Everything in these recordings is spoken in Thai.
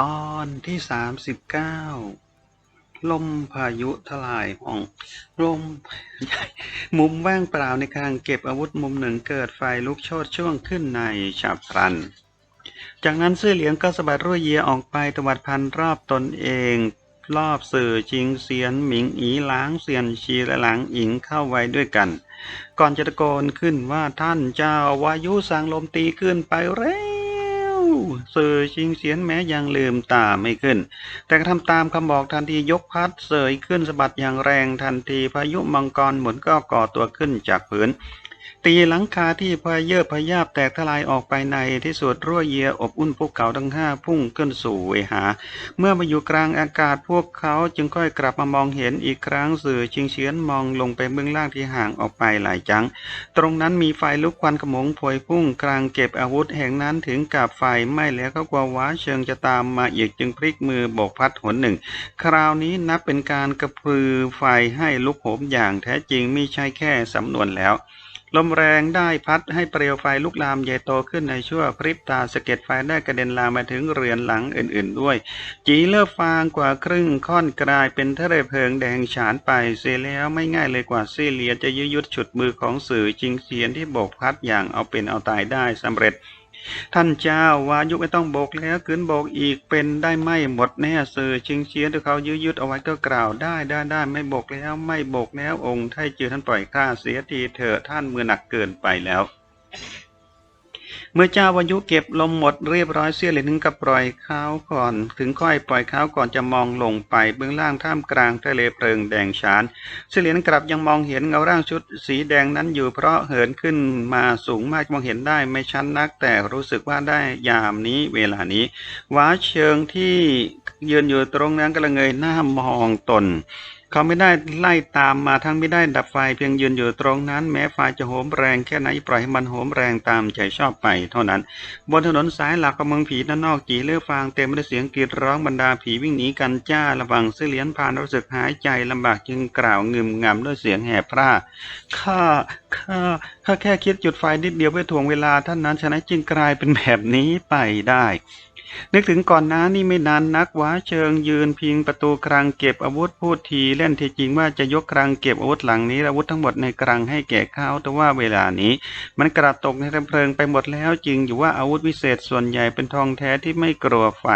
ตอนที่สามสิบเก้าลมพายุทลายห้องลมมุมว่างเปล่าในการเก็บอาวุธมุมหนึ่งเกิดไฟลุกโชนช่วงขึ้นในฉับพลัน จากนั้นเสื้อเหลืองก็สะบัดรั่วเยียออกไปตวัดพันรอบตนเอง รอบสื่อจิงเสียนหมิงอีล้างเสียนชีและหลังอิงเข้าไว้ด้วยกัน ก่อนจะตะโกนขึ้นว่าท่านเจ้าวายุสั่งลมตีขึ้นไปเร็ สื่อชิงเสียนแม้ยังลืมตาไม่ขึ้น แต่ก็ทำตามคำบอกทันทียกพัดเสยขึ้นสะบัดอย่างแรงทันทีพายุมังกรหมุนก็ก่อตัวขึ้นจากพื้น ตีหลังคาที่พเยอะพยาบแตกทลายออกไปในที่สุดรั่วเยียอบอุ่นภูเขาทั้งห้าพุ่งขึ้นสู่เวหา เมื่อมาอยู่กลางอากาศพวกเขาจึงค่อยกลับมามองเห็นอีกครั้งสื่อชิงเฉียนมองลงไปเบื้องล่างที่ห่างออกไปหลายจัง ตรงนั้นมีไฟลุกควันขมงพวยพุ่งกลางเก็บอาวุธแห่งนั้นถึงกับไฟไหม้แล้วก็กลัวว้าเชิงจะตามมาอีกจึงพลิกมือโบกพัดหนหนึ่ง คราวนี้นับเป็นการกระพือไฟให้ลุกโหมอย่างแท้จริงไม่ใช่แค่สำนวนแล้ว ลมแรงได้พัดให้เปลวไฟลุกลามใหญ่โตขึ้นในชั่วพริบตาสะเก็ดไฟได้กระเด็นลามมาถึงเรือนหลังอื่นๆด้วย จีเลือฟางกว่าครึ่งค่อนกลายเป็นทะเลเพลิงแดงฉานไป เสียแล้วไม่ง่ายเลยกว่าซีเลียจะยืดยุดฉุดมือของสื่อจิงเสียนที่โบกพัดอย่างเอาเป็นเอาตายได้สำเร็จ ท่านเจ้าวายุไม่ต้องโบกแล้วขืนโบกอีกเป็นได้ไม่หมดแน่สื่อชิงเชียนที่เขายื้อยุดเอาไว้ก็กล่าวได้ได้ได้ไม่โบกแล้วไม่โบกแล้วองค์ไทจือท่านปล่อยข้าเสียทีเถอะท่านมือหนักเกินไปแล้ว เมื่อเจ้าวายุเก็บลมหมดเรียบร้อยเสียเลยถึงกับปล่อยเขาก่อน ถึงค่อยปล่อยเขาก่อนจะมองลงไปเบื้องล่างท่ามกลางทะเลเพลิงแดงฉานเสลียเลนกลับยังมองเห็นเงาร่างชุดสีแดงนั้นอยู่เพราะเหินขึ้นมาสูงมากมองเห็นได้ไม่ชัดนนัก แต่รู้สึกว่าได้ยามนี้เวลานี้ว้าเชิงที่ยืนอยู่ตรงนั้นก็ละเงยหน้ามองตน เขาไม่ได้ไล่ตามมาทั้งไม่ได้ดับไฟเพียงยืนอยู่ตรงนั้น แม้ไฟจะโหมแรงแค่ไหนปล่อยให้มันโหมแรงตามใจชอบไปเท่านั้น บนถนนสายหลักของเมืองผีด้านนอกจีเลือฟางเต็มไปด้วยเสียงกรีดร้องบรรดาผีวิ่งหนีกันจ้าระวังเสื้อเลียนผ่านรู้สึกหายใจลำบากจึงกล่าวงึมงำด้วยเสียงแหบพร่าข้าข้าข้าแค่คิดจุดไฟนิดเดียวเพื่อถ่วงเวลาท่านนั้นฉะนั้นจึงกลายเป็นแบบนี้ไปได้ นึกถึงก่อนหน้านี่ไม่นานนักว้าเชิงยืนพิงประตูคลังเก็บอาวุธพูดทีเล่นทีจริงว่าจะยกคลังเก็บอาวุธหลังนี้อาวุธทั้งหมดในคลังให้แก่เขาแต่ว่าเวลานี้ มันกระตกในเพลิงไปหมดแล้วจริงอยู่ว่าอาวุธวิเศษส่วนใหญ่เป็นทองแท้ที่ไม่กลัวไฟ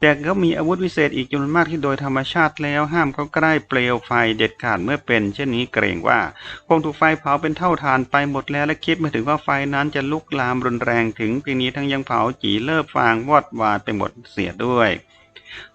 แต่ก็มีอาวุธวิเศษอีกจำนวนมากที่โดยธรรมชาติแล้วห้ามเขาใกล้เปลวไฟเด็ดขาดเมื่อเป็น เช่นนี้เกรงว่าคงถูกไฟเผาเป็นเท่าทานไปหมดแล้วและคิดไม่ถึงว่าไฟนั้นจะลุกลามรุนแรงถึงเพียงนี้ทั้งยังเผาจีเลิบฟางวอดวาดไปหมดเสียด้วย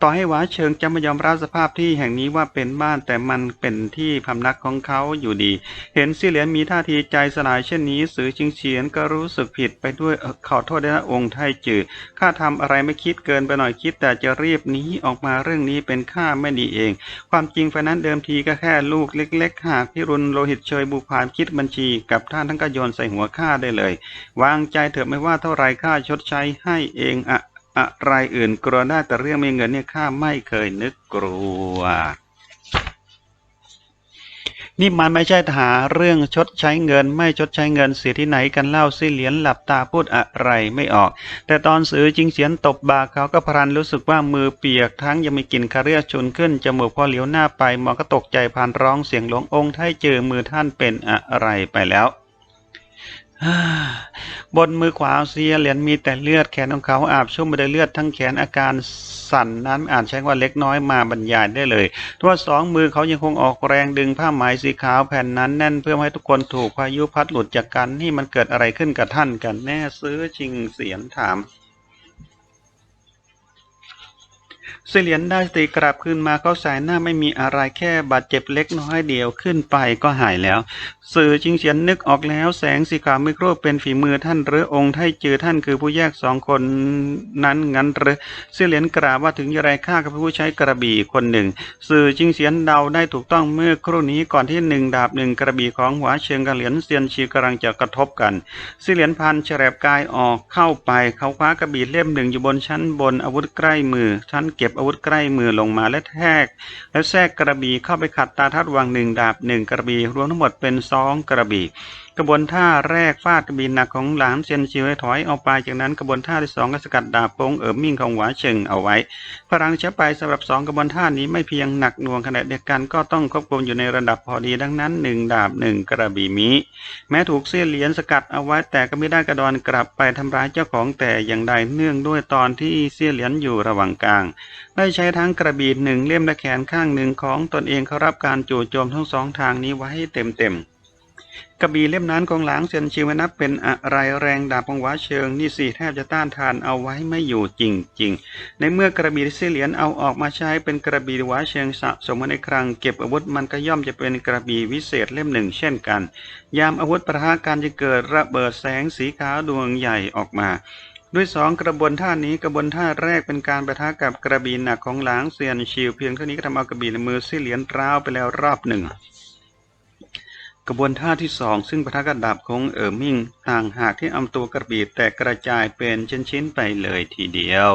ต่อให้หวาเชิงจะไม่ยอมรับสภาพที่แห่งนี้ว่าเป็นบ้านแต่มันเป็นที่พำนักของเขาอยู่ดี เห็นซี่เหลียนมีท่าทีใจสลายเช่นนี้สือชิงเฉียนก็รู้สึกผิดไปด้วยขอโทษด้วยนะองค์ไทจือข้าทำอะไรไม่คิดเกินไปหน่อยคิด แต่จะรีบหนีออกมาเรื่องนี้เป็นข้าไม่ดีเอง ความจริงไฟนั้นเดิมทีก็แค่ลูกเล็ก ๆ หากพิรุณโลหิตเชยบุพานคิดบัญชี กับท่านทั้งก็โยนใส่หัวข้าได้เลย วางใจเถอะไม่ว่าเท่าไรข้าชดใช้ให้เองอะ อะไรอื่นกลัวได้แต่เรื่องม่เงินเนี่ยข้าไม่เคยนึกกลัว นี่มันไม่ใช่หาเรื่องชดใช้เงิน ไม่ชดใช้เงินเสียที่ไหนกันเล่าซี่เหลียนหลับตาพูดอะไรไม่ออก แต่ตอนซื้อจิงเสียนตบบาเขาก็พรันรู้สึกว่ามือเปียกทั้งยังมีกลิ่นคาเรียชุนขึ้นจมูกพอเหลียวหน้าไปมองก็ตกใจพานร้องเสียงหลงองค์ไทยเจอมือท่านเป็นอะไรไปแล้ว บนมือขวาเสียเหรียญมีแต่เลือดแขนของเขาอาบชุ่มไปด้วยเลือดทั้งแขนอาการสั่นนั้นอาจใช้ว่าเล็กน้อยมาบรรยายได้เลยทว่าสองมือเขายังคงออกแรงดึงผ้าไหมสีขาวแผ่นนั้นแน่นเพื่อให้ทุกคนถูกพายุพัดหลุดจากกันนี่มันเกิดอะไรขึ้นกับท่านกันแน่ซื้อชิงเสียนถาม เสลียนได้สติกลับคืนมาเขาสายหน้าไม่มีอะไรแค่บาดเจ็บเล็กน้อยเดียวขึ้นไปก็หายแล้ว สื่อจิงเฉียนนึกออกแล้วแสงสีขาวไม่ครูเป็นฝีมือท่านหรือองค์ไทจือท่านคือผู้แยกสองคนนั้นงั้นหรือเสลียนกราบว่าถึงอย่างไรข้ากับผู้ใช้กระบี่คนหนึ่ง สื่อจิงเฉียนเดาได้ถูกต้องเมื่อครู่นี้ก่อนที่หนึ่งดาบหนึ่งกระบี่ของหัวเชิงกระเหลียนเซียนชีกำลังจะกระทบกันเสลียนพันแฉลบกายออกเข้าไปเขาคว้ากระบี่เล่มหนึ่งอยู่บนชั้นบนอาวุธใกล้มือชั้นเก็บอาวุธใกล้มือลงมาและแทก แล้วแทรกกระบี่เข้าไปขัดตาทัดวังหนึ่งดาบหนึ่งกระบี่รวมทั้งหมดเป็นสองกระบี่ กระบวนท่าแรกฟาดกระบี่หนักของหลานเซียนชิวให้ถอยออกไปจากนั้นกระบวนท่าที่สองก็สกัดดาบโป้งเอ๋อมิ่งของหวาเชิงเอาไว้พลังใช้ไปสำหรับสองกระบวนท่านี้ไม่เพียงหนักหน่วงขณะเดียวกันก็ต้องควบคุมอยู่ในระดับพอดีดังนั้นหนึ่งดาบหนึ่งกระบี่มีแม้ถูกเสี้ยเหรียญสกัดเอาไว้แต่ก็ไม่ได้กระดอนกลับไปทำร้ายเจ้าของแต่อย่างใดเนื่องด้วยตอนที่เสี้ยเหรียญอยู่ระหว่างกลางได้ใช้ทั้งกระบี่หนึ่งเล่มและแขนข้างหนึ่งของตนเองเขารับการจู่โจมทั้งสองทางนี้ไว้เต็มๆ กระบี่เล่มนั้นของหลางเซียนชิวม่นับเป็นอะไรแรงดาบของหวาเชิงนี่สิแทบจะต้านทานเอาไว้ไม่อยู่จริง ๆ ในเมื่อกระบี่เสียเหรียญเอาออกมาใช้เป็นกระบี่หวาเชิงสะสมมาในครั้งเก็บอาวุธมันก็ย่อมจะเป็นกระบี่วิเศษเล่มหนึ่งเช่นกัน ยามอาวุธประทะกันจะเกิดระเบิดแสงสีขาวดวงใหญ่ออกมาด้วยสองกระบวนท่านี้กระบวนท่าแรกเป็นการประทะกับกระบี่หนักของหลางเซียนชิวเพียงเท่านี้ก็ทำเอากระบี่ในมือเสียเหรียญร้าวไปแล้วรอบหนึ่ง กระบวนท่าที่สองซึ่งปะทะกับดาบของเอ๋อมิ่งต่างหากที่อำตัวกระบี่แตกกระจายเป็นชิ้นๆไปเลยทีเดียว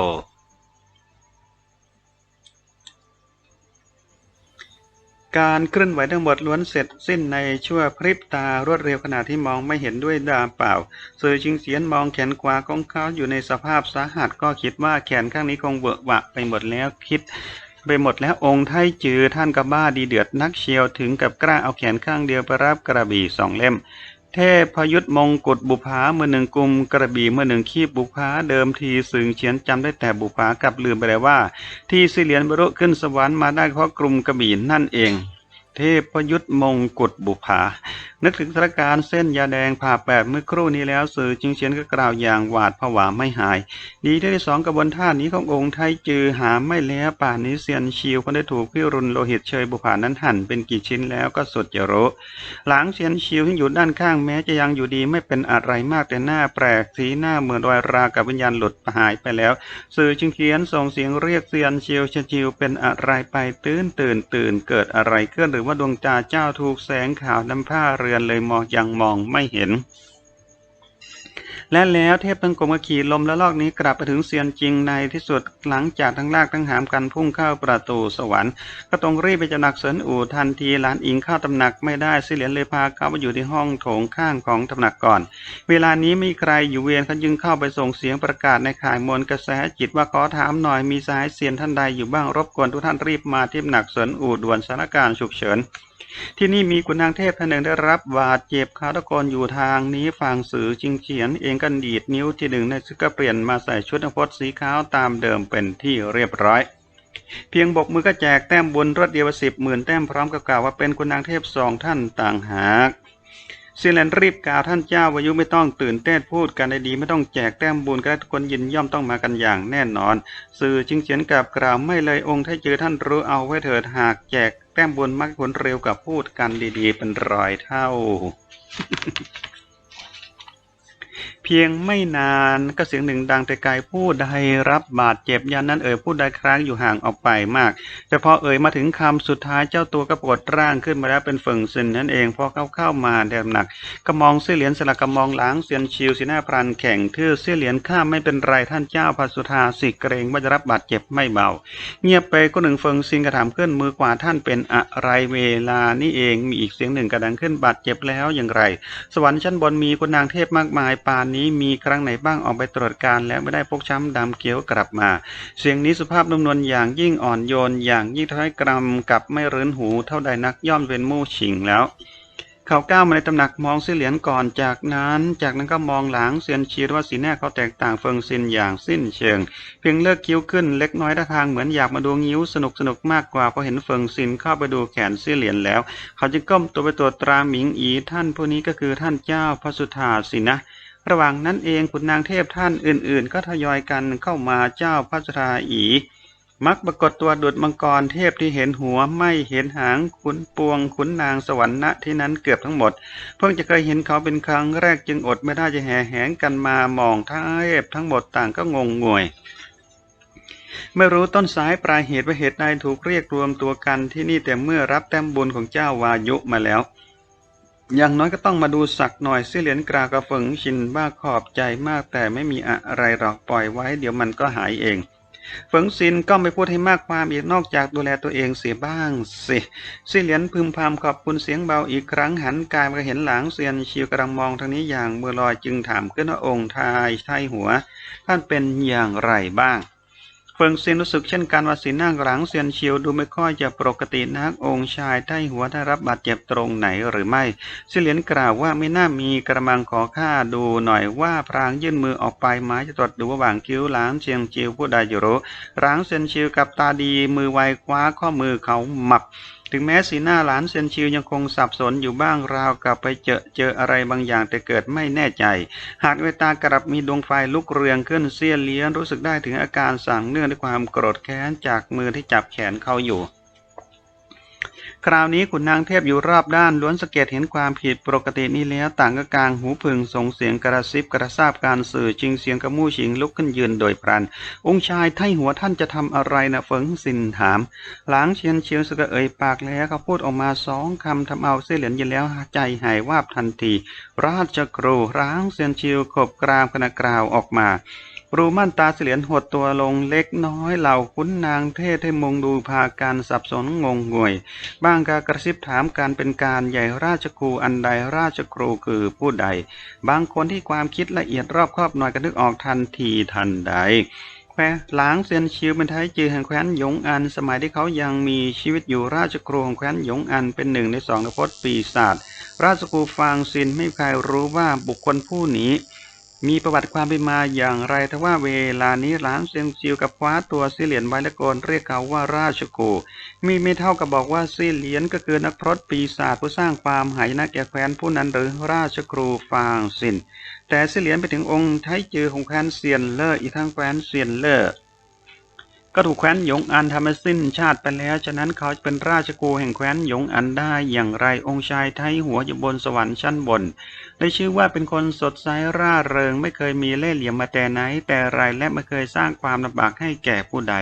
การเคลื่อนไหวทั้งหมดล้วนเสร็จสิ้นในชั่วพริบตารวดเร็วขณะที่มองไม่เห็นด้วยตาเปล่าสื่อชิงเสียนมองแขนขวาของเขาอยู่ในสภาพสาหัสก็คิดว่าแขนข้างนี้คงเวอะหวะไปหมดแล้วคิด ไปหมดแล้วองค์ไทจือท่านก็บ้าดีเดือดนักเชียวถึงกับกล้าเอาแขนข้างเดียวไปรับกระบี่สองเล่ม เทพพยุทธมงกุฎบุภาเมื่อหนึ่งกลุ่มกระบี่เมื่อหนึ่งขีบบุภาเดิมทีสึงเฉียนจำได้แต่บุภากับลืมไปแล้วว่า ที่สิเหลียนบรรลุขึ้นสวรรค์มาได้เพราะกลุ่มกระบี่นั่นเอง เทพยุทธมงกุฎบุภา นึกถึงสถานการณ์เส้นยาแดงผ่าแปดเมื่อครู่นี้แล้วสื่อจิงเฉียนก็กล่าวอย่างหวาดผวาไม่หาย ดีที่ได้สองกระบวนท่านี้ขององค์ไทจือหาไม่แล้วป่านนี้เซียนชิวก็ได้ถูกพี่รุนโลหิตเชยบุภานั้นหั่นเป็นกี่ชิ้นแล้วก็สุดจะรู้หลังเซียนชิวที่อยู่ด้านข้างแม้จะยังอยู่ดีไม่เป็นอะไรมากแต่หน้าแปลกสีหน้าเหมือนรอยรากับวิญญาณหลุดหายไปแล้ว สื่อจิงเขียนส่งเสียงเรียกเซียนชิวเชยชิวเป็นอะไรไปตื่นตื่นตื่นเกิดอะไรขึ้นหรือว่าดวงตาเจ้าถูกแสงขาวน้ำผ้าเรือนเลยมองยังมองไม่เห็น และแล้วเทพทั้งกรมก็ขี่ลมและลอกนี้กลับไปถึงเซียนจริงในที่สุดหลังจากทั้งลากทั้งหามกันพุ่งเข้าประตูสวรรค์ ก็ต้องรีบไปจำหนักเสินอู่ทันทีหลานอิงเข้าตำหนักไม่ได้สิเหรียญเลยพาเขาไปอยู่ที่ห้องโถงข้างของตำหนักก่อน เวลานี้ไม่มีใครอยู่เวรเขาจึงเข้าไปส่งเสียงประกาศในข่ายมวลกระแสจิตว่าขอถามหน่อยมีสายเสียนท่านใดอยู่บ้างรบกวนทุกท่านรีบมาที่ตำหนักเสินอู่ด่วนสถานการณ์ฉุกเฉิน ที่นี่มีคุณนางเทพท่านหนึ่งได้รับบาดเจ็บขาตะกรอยู่ทางนี้ฝั่งสื่อจิงเฉียนเองก็ดีดนิ้วที่หนึ่งในซึกก็เปลี่ยนมาใส่ชุดนักพจน์สีขาวตามเดิมเป็นที่เรียบร้อย เพียงบกมือก็แจกแต้มบุญรวดเดียวสิบหมื่นแต้มพร้อมกับกล่าวว่าเป็นคุณนางเทพสองท่านต่างหากซียนแลนรีบกล่าวท่านเจ้าวายุไม่ต้องตื่นเต้นพูดกันได้ดีไม่ต้องแจกแต้มบุญก็ทุกคนยินย่อมต้องมากันอย่างแน่นอน สื่อจิงเฉียนกับกล่าวไม่เลยองค์ถ้าเจอท่านรู้เอาไว้เถิดหากแจก แต้มบุญมักผลเร็วกับพูดกันดีๆ เป็นร้อยเท่า เพียงไม่นานก็เสียงหนึ่งดังแต่ไกลผู้ใดรับบาดเจ็บยันนั้นเอ่ยผู้ใดครั้งอยู่ห่างออกไปมาก แต่พอเอ่ยมาถึงคำสุดท้ายเจ้าตัวก็ปวดร่างขึ้นมาแล้วเป็นฝึ่งซินนั่นเองพอเข้าเข้ามาแดมหนักก็มองเสี้ยเหรียญสลักกระมองหลังเซียนชิวสีหน้าพรันแข่งทื่อเสี้ยเหรียญข้าไม่เป็นไรท่านเจ้าพระสุธาสิเกรงว่าจะรับบาดเจ็บไม่เบา เงียบไปก็หนึ่งเฟิงซินกระถามขึ้นมือกว่าท่านเป็นอะไรเวลานี่เองมีอีกเสียงหนึ่งกระดังขึ้นบาดเจ็บแล้วอย่างไร สวรรค์ชั้นบนมีคุณนางเทพมากมายปานนี้มีครั้งไหนบ้างออกไปตรวจการ แล้วไม่ได้พกช้ำดำเกี้ยวกลับมา เสียงนี้สุภาพนุ่มนวลอย่างยิ่งอ่อนโยน อย่างยิ่งท้อยกรำกับไม่รื้นหูเท่าใดนักย่อมเป็นมู่ฉิงแล้วเขาก้าวมาในตำหนักมองเสียเหรียญก่อนจากนั้น จากนั้นก็มองหลังเซียนชีว่าสีหน้าเขาแตกต่างเฟิงซินอย่างสิ้นเชิง เพียงเลิกคิ้วขึ้นเล็กน้อยท่าทางเหมือนอยากมาดูงิ้วสนุกสนุกมากกว่าพอเห็นเฟิงซินเข้าไปดูแขนเสียเหรียญแล้ว เขาจึงก้มตัวไปตรวจตราหมิงอีท่านผู้นี้ก็คือท่านเจ้าพระสุธาสินะ ระหว่างนั้นเองขุนนางเทพท่านอื่น ๆ ก็ทยอยกันเข้ามาเจ้าพระสุธาอี มักปรากฏตัวดุดมังกรเทพที่เห็นหัวไม่เห็นหางขุนปวงขุนนางสวรรค์ณที่นั้นเกือบทั้งหมด เพิ่งจะเคยเห็นเขาเป็นครั้งแรกจึงอดไม่ได้จะแห่แหนกันมามองทั้งเทพทั้งหมดต่างก็งงงวยไม่รู้ต้นสายปลายเหตุว่าเหตุใดถูกเรียกรวมตัวกันที่นี่แต่เมื่อรับแต้มบุญของเจ้าวายุมาแล้ว อย่างน้อยก็ต้องมาดูสักหน่อยเสียเหรียญกรากระฝงชินบ้าขอบใจมากแต่ไม่มีอะไรหรอกปล่อยไว้ เดี๋ยวมันก็หายเองเฟิงซินก็ไม่พูดให้มากความอีกนอกจากดูแลตัวเองเสียบ้างสิซี่เหลียนพึมพำขอบคุณเสียงเบาอีกครั้งหันกายมาเห็นหลังเซียนชิวกำลังมองทางนี้อย่างเมื่อลอยจึงถามขึ้นว่าองค์ทายไทยหัว ท่านเป็นอย่างไรบ้าง ฟิงซินรู้สึกเช่นกันว่าสีหน้าหลังเซียนชิวดูไม่ค่อยจะปกตินักองค์ชายใต้หัวได้รับบาดเจ็บตรงไหนหรือไม่ซิเหลียนกล่าวว่าไม่น่ามีกระมังขอข้าดูหน่อยว่าพรางยื่นมือออกไปไม้จะตรวจดูว่าหว่างคิ้วหลางเซียงชิวผู้ใดอยู่รู้หลังเซียนชิวกับตาดีมือไวคว้าข้อมือเขาหมับ ถึงแม้สีหน้าหลานเซนชิวยังคงสับสนอยู่บ้างราวกับไปเจอเจออะไรบางอย่างแต่เกิดไม่แน่ใจ หากเวตากลับมีดวงไฟลุกเรืองขึ้นเสี้ยเลี้ยนรู้สึกได้ถึงอาการสั่งเนื่องด้วยความโกรธแค้นจากมือที่จับแขนเขาอยู่ คราวนี้ขุนนางเทพอยู่รอบด้านล้วนสังเกตเห็นความผิดปกตินี้แล้วต่างก็กลางหูพึงส่งเสียงกระซิบกระซาบการสื่อจิงเสียงกระมู่ฉิงลุกขึ้นยืนโดยพลัน องค์ชายไท่หัวท่านจะทำอะไรนะเฟิงสินถาม หลังเชียนเชียวสกะเอ่ยปากแล้วเขาพูดออกมาสองคำทำเอาเส้เหรียญยินแล้วใจหายวาบทันที ราชครูร้างเซียนเชิวขบกรามขณะกล่าวออกมา รูม่านตาเสลียนหดตัวลงเล็กน้อยเหล่าขุนนางเทศให้มุงดูพาการสับสนงงงวย บ้างก็กระซิบถามการเป็นการใหญ่ราชครูอันใดราชครูคือผู้ใด บางคนที่ความคิดละเอียดรอบครอบหน่อยก็นึกออกทันทีทันใดแควหลางเซียนชิวเป็นไทยจือแห่งแคว้นหยงอัน สมัยที่เขายังมีชีวิตอยู่ราชครูของแคว้นหยงอันเป็นหนึ่งในสองนพจน์ปีศาจราชครูฟางซินไม่ใครรู้ว่าบุคคลผู้นี้ มีประวัติความเป็นมาอย่างไรทว่าเวลานี้หลานเซียงซิวกับคว้าตัวซีเหลียนไว้และโกนเรียกเขาว่าราชโกมีไม่เท่ากับบอกว่าซีเหลียนก็คือนักพรตปีศาจผู้สร้างความหายนะแก่แคว้นผู้นั้นหรือราชครูฟางสินแต่เหลียนไปถึงองค์ไทจือของแคว้นเซียนเลอร์อีกทั้งแคว้นเซียนเลอร์ ก็ถูกแคว้นหยงอันทำให้สิ้นชาติไปแล้ว ฉะนั้นเขาจะเป็นราชกูแห่งแคว้นหยงอันได้อย่างไรองค์ชายไทยหัวอยู่บนสวรรค์ชั้นบน ได้ชื่อว่าเป็นคนสดใสร่าเริง ไม่เคยมีเล่ห์เหลี่ยมมาแต่ไหน แต่ไรและไม่เคยสร้างความลำบากให้แก่ผู้ใด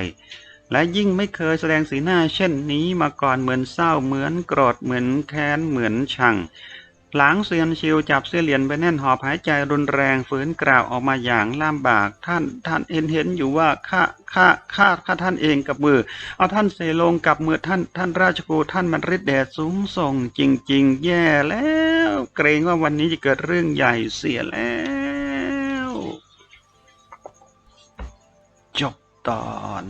และยิ่งไม่เคยแสดงสีหน้าเช่นนี้มาก่อนเหมือนเศร้าเหมือนโกรธเหมือนแค้นเหมือนชัง หลังเซียนชิวจับเสื้อเหรียญไปแน่นหอบหายใจรุนแรงฝืนกล่าวออกมาอย่างลำบาก ท่านท่านเห็นเห็นอยู่ว่าข้าข้าข้าข้าท่านเองกับมือ เอาท่านเสลงกับมือท่านท่านราชกูท่านมันฤทธิ์แดดสูงส่ง จริง ๆ แย่แล้ว เกรงว่าวันนี้จะเกิดเรื่องใหญ่เสียแล้ว จบตอน